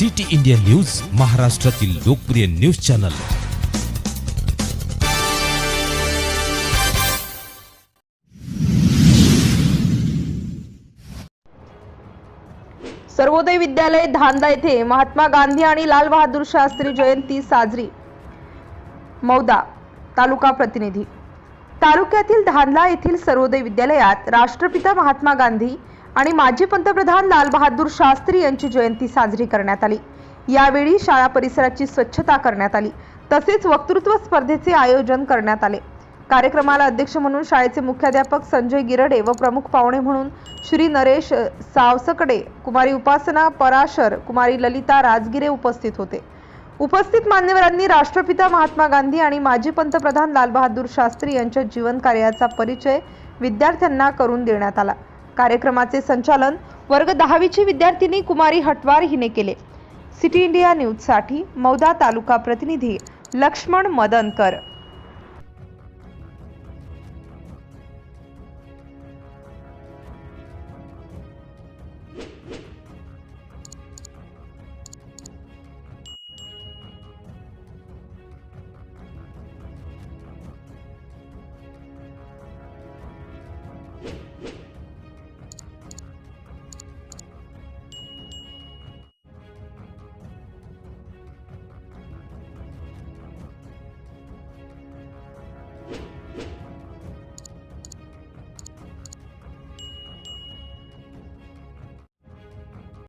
City India news महाराष्ट्रातील लोकप्रिय news channel. Sarvodaya Vidyalaya धांदा येथे महात्मा गांधी आणि लाल बहादूर शास्त्री जयंती साजरी. मौदा तालुका प्रतिनिधी. तालुक्यातील धांदा येथील सर्वोदय विद्यालयात राष्ट्रपिता महात्मा गांधी आणि माजी पंतप्रधान लालबहादूर शास्त्री यांची जयंती साजरी करण्यात आली. यावेळी शाळा परिसराची स्वच्छता करण्यात आली. तसेच वक्तृत्व स्पर्धेचे आयोजन करण्यात आले. कार्यक्रमाला अध्यक्ष म्हणून शाळेचे मुख्याध्यापक संजय गिरडे व प्रमुख पाहुणे म्हणून श्री नरेश सावसकडे कुमारी उपासना पराशर कुमारी ललिता राजगिरे उपस्थित होते. उपस्थित मान्यवरांनी राष्ट्रपिता महात्मा गांधी आणि माजी पंतप्रधान लालबहादूर शास्त्री यांच्या जीवन कार्याचा परिचय विद्यार्थ्यांना करून देण्यात आला. कार्यक्रमाचे संचालन वर्ग दहावीची विद्यार्थिनी कुमारी हटवार हिने केले. सिटी इंडिया न्यूजसाठी मौदा तालुका प्रतिनिधी लक्ष्मण मदनकर.